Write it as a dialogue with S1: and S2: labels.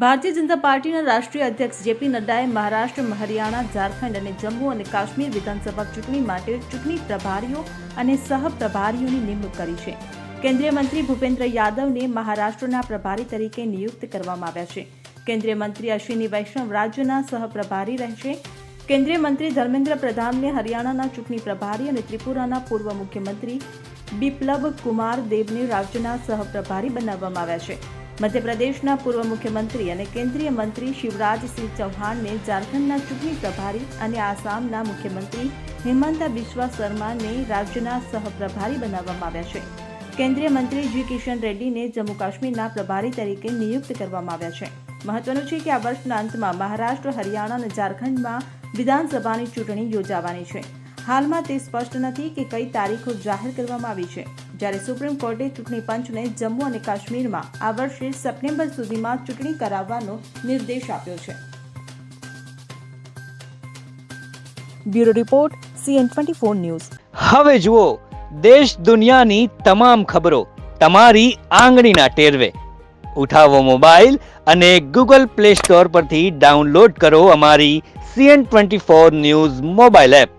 S1: ભારતીય જનતા પાર્ટીના રાષ્ટ્રીય અધ્યક્ષ જેપી નડ્ડાએ મહારાષ્ટ્ર, હરિયાણા, ઝારખંડ અને જમ્મુ અને કાશ્મીર વિધાનસભા ચૂંટણી માટે ચૂંટણી પ્રભારીઓ અને સહપ્રભારીઓની નિમણૂક કરી છે. કેન્દ્રીય મંત્રી ભૂપેન્દ્ર યાદવને મહારાષ્ટ્રના પ્રભારી તરીકે નિયુક્ત કરવામાં આવ્યા છે. કેન્દ્રીય મંત્રી અશ્વિની વૈષ્ણવ રાજ્યના સહપ્રભારી રહેશે. કેન્દ્રીય મંત્રી ધર્મેન્દ્ર પ્રધાનને હરિયાણાના ચૂંટણી પ્રભારી અને ત્રિપુરાના પૂર્વ મુખ્યમંત્રી બિપ્લબ કુમાર દેવને રાજ્યના સહપ્રભારી બનાવવામાં આવ્યા છે. મધ્યપ્રદેશના પૂર્વ મુખ્યમંત્રી અને કેન્દ્રીય મંત્રી શિવરાજસિંહ ચૌહાણને ઝારખંડના ચૂંટણી પ્રભારી અને આસામના મુખ્યમંત્રી હિમંતા બિસ્વા શર્માને રાજ્યના સહપ્રભારી બનાવવામાં આવ્યા છે. કેન્દ્રીય મંત્રી જી કિશન રેડ્ડીને જમ્મુ કાશ્મીરના પ્રભારી તરીકે નિયુક્ત કરવામાં આવ્યા છે. મહત્વનું છે કે આ વર્ષના અંતમાં મહારાષ્ટ્ર, હરિયાણા અને ઝારખંડમાં વિધાનસભાની ચૂંટણી યોજાવાની છે. હાલમાં તે સ્પષ્ટ નથી કે કઈ તારીખો જાહેર કરવામાં આવી છે. જ્યારે સુપ્રીમ કોર્ટે ચૂંટણી પંચને જમ્મુ અને કાશ્મીરમાં આ વર્ષે સપ્ટેમ્બર સુધીમાં ચૂંટણી કરાવવાનો નિર્દેશ આપ્યો છે.
S2: Bureau report CN twenty four news.
S3: હવે જુઓ દેશ દુનિયાની તમામ ખબરો તમારી આંગળીના ટેરવે. ઉઠાવો મોબાઈલ અને ગૂગલ પ્લે સ્ટોર પરથી ડાઉનલોડ કરો અમારી CN twenty four news mobile app.